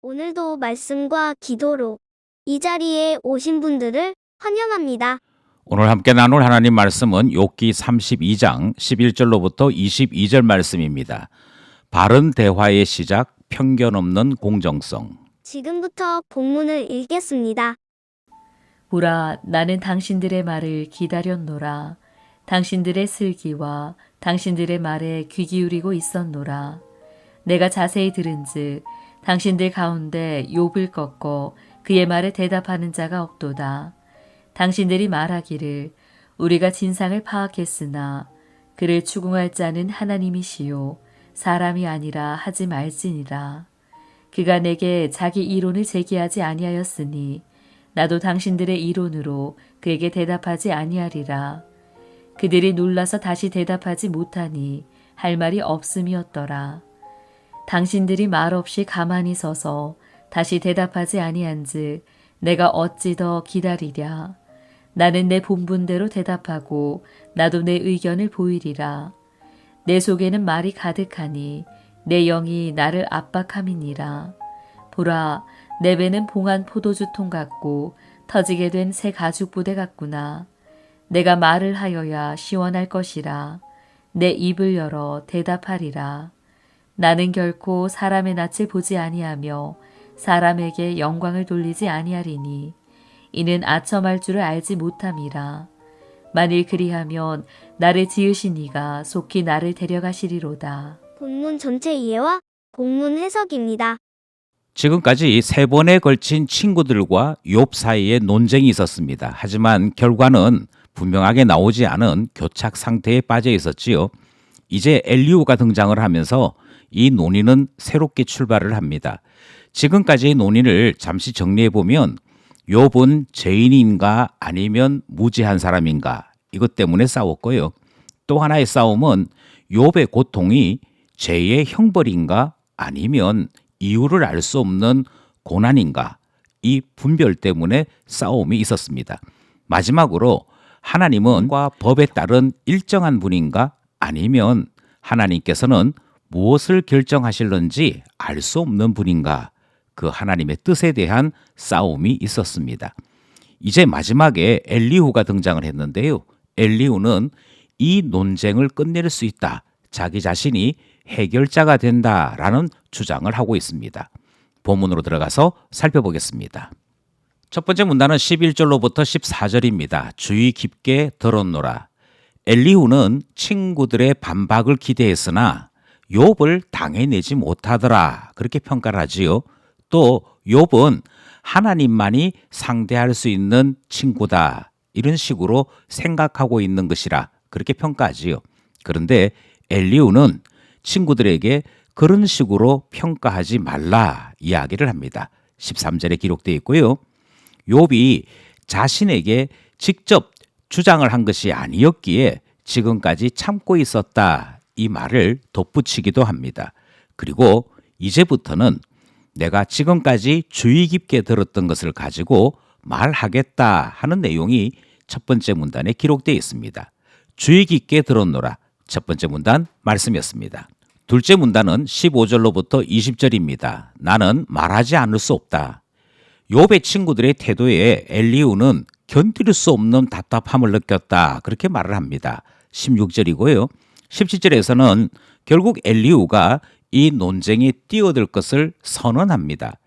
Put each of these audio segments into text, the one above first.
오늘도 말씀과 기도로 이 자리에 오신 분들을 환영합니다. 오늘 함께 나눌 하나님 말씀은 욥기 32장 11절로부터 22절 말씀입니다. 바른 대화의 시작, 편견 없는 공정성. 지금부터 본문을 읽겠습니다. 보라, 나는 당신들의 말을 기다렸노라. 당신들의 슬기와 당신들의 말에 귀 기울이고 있었노라. 내가 자세히 들은즉 당신들 가운데 욥을 꺾고 그의 말에 대답하는 자가 없도다. 당신들이 말하기를 우리가 진상을 파악했으나 그를 추궁할 자는 하나님이시요 사람이 아니라 하지 말지니라. 그가 내게 자기 이론을 제기하지 아니하였으니 나도 당신들의 이론으로 그에게 대답하지 아니하리라. 그들이 놀라서 다시 대답하지 못하니 할 말이 없음이었더라. 당신들이 말없이 가만히 서서 다시 대답하지 아니한즉 내가 어찌 더 기다리랴. 나는 내 본분대로 대답하고 나도 내 의견을 보이리라. 내 속에는 말이 가득하니 내 영이 나를 압박함이니라. 보라, 내 배는 봉한 포도주통 같고 터지게 된 새 가죽 부대 같구나. 내가 말을 하여야 시원할 것이라. 내 입을 열어 대답하리라. 나는 결코 사람의 낯을 보지 아니하며 사람에게 영광을 돌리지 아니하리니 이는 아첨할 줄을 알지 못함이라. 만일 그리하면 나를 지으신 이가 속히 나를 데려가시리로다. 본문 전체 이해와 본문 해석입니다. 지금까지 세 번에 걸친 친구들과 욥 사이에 논쟁이 있었습니다. 하지만 결과는 분명하게 나오지 않은 교착 상태에 빠져 있었지요. 이제 엘리오가 등장을 하면서 이 논의는 새롭게 출발을 합니다. 지금까지의 논의를 잠시 정리해 보면 욥은 죄인인가 아니면 무지한 사람인가 이것 때문에 싸웠고요. 또 하나의 싸움은 욥의 고통이 죄의 형벌인가 아니면 이유를 알 수 없는 고난인가 이 분별 때문에 싸움이 있었습니다. 마지막으로 하나님은 과 법에 따른 일정한 분인가 아니면 하나님께서는 무엇을 결정하실는지 알 수 없는 분인가 그 하나님의 뜻에 대한 싸움이 있었습니다. 이제 마지막에 엘리후가 등장을 했는데요. 엘리후는 이 논쟁을 끝낼 수 있다. 자기 자신이 해결자가 된다라는 주장을 하고 있습니다. 본문으로 들어가서 살펴보겠습니다. 첫 번째 문단은 11절로부터 14절입니다. 주의 깊게 들었노라. 엘리후는 친구들의 반박을 기대했으나 욥을 당해내지 못하더라. 그렇게 평가를 하지요. 또 욥은 하나님만이 상대할 수 있는 친구다. 이런 식으로 생각하고 있는 것이라 그렇게 평가하지요. 그런데 엘리우는 친구들에게 그런 식으로 평가하지 말라 이야기를 합니다. 13절에 기록되어 있고요. 욥이 자신에게 직접 주장을 한 것이 아니었기에 지금까지 참고 있었다 이 말을 덧붙이기도 합니다. 그리고 이제부터는 내가 지금까지 주의 깊게 들었던 것을 가지고 말하겠다 하는 내용이 첫 번째 문단에 기록되어 있습니다. 주의 깊게 들었노라. 첫 번째 문단 말씀이었습니다. 둘째 문단은 15절로부터 20절입니다. 나는 말하지 않을 수 없다. 욥의 친구들의 태도에 엘리우는 견딜 수 없는 답답함을 느꼈다. 그렇게 말을 합니다. 16절이고요. 17절에서는 결국 엘리우가 이 논쟁에 뛰어들 것을 선언합니다.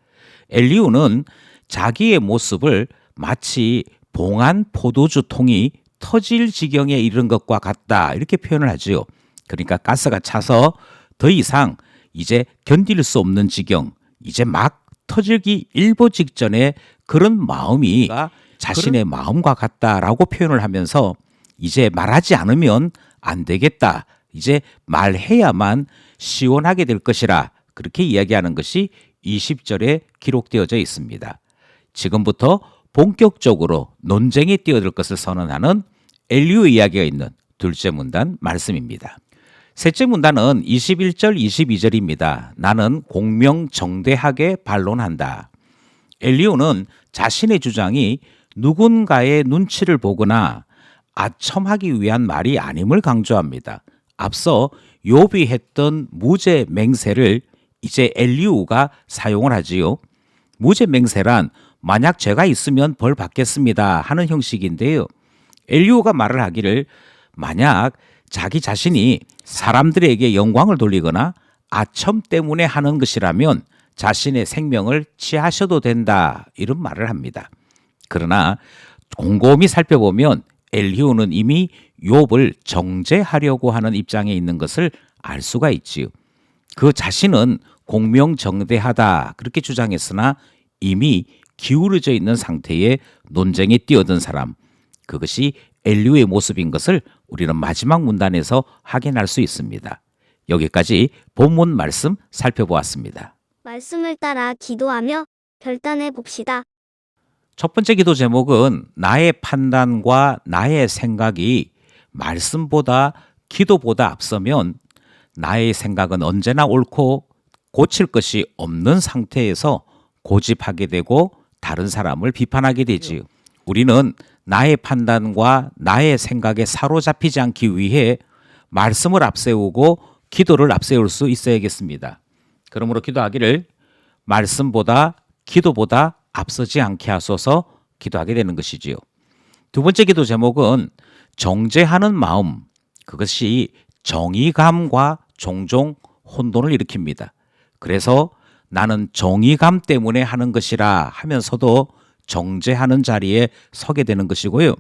엘리우는 자기의 모습을 마치 봉한 포도주 통이 터질 지경에 이른 것과 같다. 이렇게 표현을 하지요. 그러니까 가스가 차서 더 이상 이제 견딜 수 없는 지경, 이제 막 터지기 일보 직전에 그런 마음이 자신의 마음과 같다라고 표현을 하면서 이제 말하지 않으면 안 되겠다. 이제 말해야만 시원하게 될 것이라 그렇게 이야기하는 것이 20절에 기록되어져 있습니다. 지금부터 본격적으로 논쟁에 뛰어들 것을 선언하는 엘리오 이야기가 있는 둘째 문단 말씀입니다. 셋째 문단은 21절, 22절입니다. 나는 공명정대하게 반론한다. 엘리오는 자신의 주장이 누군가의 눈치를 보거나 아첨하기 위한 말이 아님을 강조합니다. 앞서 욥이 했던 무죄 맹세를 이제 엘리우가 사용을 하지요. 무죄 맹세란 만약 죄가 있으면 벌 받겠습니다 하는 형식인데요. 엘리우가 말을 하기를 만약 자기 자신이 사람들에게 영광을 돌리거나 아첨 때문에 하는 것이라면 자신의 생명을 취하셔도 된다 이런 말을 합니다. 그러나 곰곰이 살펴보면 엘리우는 이미 욥을 정죄하려고 하는 입장에 있는 것을 알 수가 있지요. 그 자신은 공명정대하다 그렇게 주장했으나 이미 기울어져 있는 상태의 논쟁에 뛰어든 사람 그것이 엘리우의 모습인 것을 우리는 마지막 문단에서 확인할 수 있습니다. 여기까지 본문 말씀 살펴보았습니다. 말씀을 따라 기도하며 결단해 봅시다. 첫 번째 기도 제목은 나의 판단과 나의 생각이 말씀보다 기도보다 앞서면 나의 생각은 언제나 옳고 고칠 것이 없는 상태에서 고집하게 되고 다른 사람을 비판하게 되지요. 우리는 나의 판단과 나의 생각에 사로잡히지 않기 위해 말씀을 앞세우고 기도를 앞세울 수 있어야겠습니다. 그러므로 기도하기를 말씀보다 기도보다 앞서지 않게 하소서 기도하게 되는 것이지요. 두 번째 기도 제목은 정죄하는 마음 그것이 정의감과 종종 혼돈을 일으킵니다. 그래서 나는 정의감 때문에 하는 것이라 하면서도 정죄하는 자리에 서게 되는 것이고요.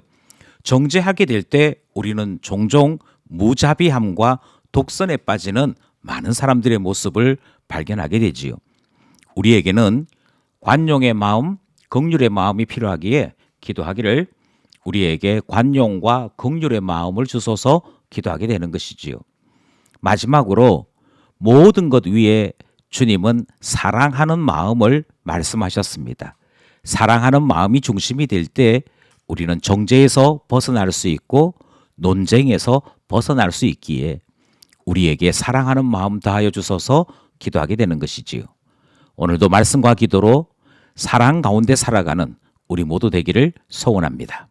정죄하게 될 때 우리는 종종 무자비함과 독선에 빠지는 많은 사람들의 모습을 발견하게 되지요. 우리에게는 관용의 마음, 긍휼의 마음이 필요하기에 기도하기를 우리에게 관용과 긍휼의 마음을 주소서 기도하게 되는 것이지요. 마지막으로 모든 것 위에 주님은 사랑하는 마음을 말씀하셨습니다. 사랑하는 마음이 중심이 될 때 우리는 정죄에서 벗어날 수 있고 논쟁에서 벗어날 수 있기에 우리에게 사랑하는 마음 다하여 주소서 기도하게 되는 것이지요. 오늘도 말씀과 기도로 사랑 가운데 살아가는 우리 모두 되기를 소원합니다.